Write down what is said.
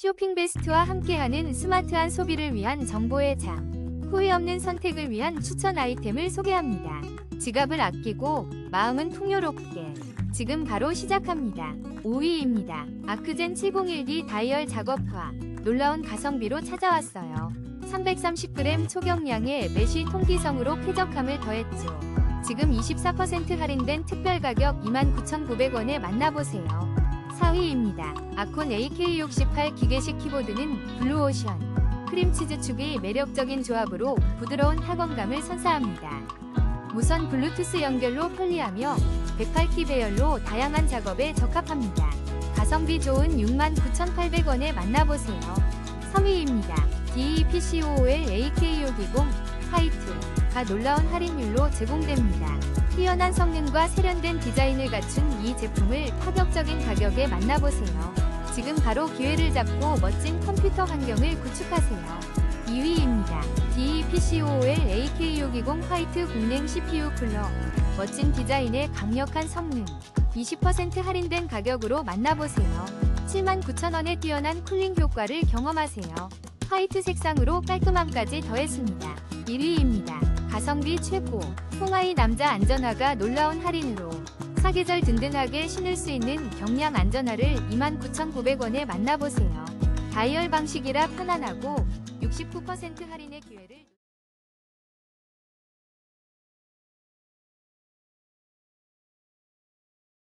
쇼핑 베스트와 함께하는 스마트한 소비를 위한 정보의 장. 후회 없는 선택을 위한 추천 아이템을 소개합니다. 지갑을 아끼고 마음은 풍요롭게. 지금 바로 시작합니다. 5위입니다. 아크젠 701D 다이얼 작업화. 놀라운 가성비로 찾아왔어요. 330g 초경량의 메쉬 통기성으로 쾌적함을 더했죠. 지금 24% 할인된 특별 가격 29,900원에 만나보세요. 4위입니다. 아콘 AK68 기계식 키보드는 블루오션. 크림치즈 축이 매력적인 조합으로 부드러운 타건감을 선사합니다. 무선 블루투스 연결로 편리하며 108키 배열로 다양한 작업에 적합합니다. 가성비 좋은 69,800원에 만나보세요. 3위입니다. DEPCOOL AK620 화이트가 놀라운 할인율로 제공됩니다. 뛰어난 성능과 세련된 디자인을 갖춘 이 제품을 파격적인 가격에 만나보세요. 지금 바로 기회를 잡고 멋진 컴퓨터 환경을 구축하세요. 2위입니다. DEPCOOL AK620 화이트 공랭 CPU 쿨러. 멋진 디자인에 강력한 성능. 20% 할인된 가격으로 만나보세요. 79,000원에 뛰어난 쿨링 효과를 경험하세요. 화이트 색상으로 깔끔함까지 더했습니다. 1위입니다. 가성비 최고. 홍하이 남자 안전화가 놀라운 할인으로 사계절 든든하게 신을 수 있는 경량 안전화를 29,900원에 만나보세요. 다이얼 방식이라 편안하고 69% 할인의 기회를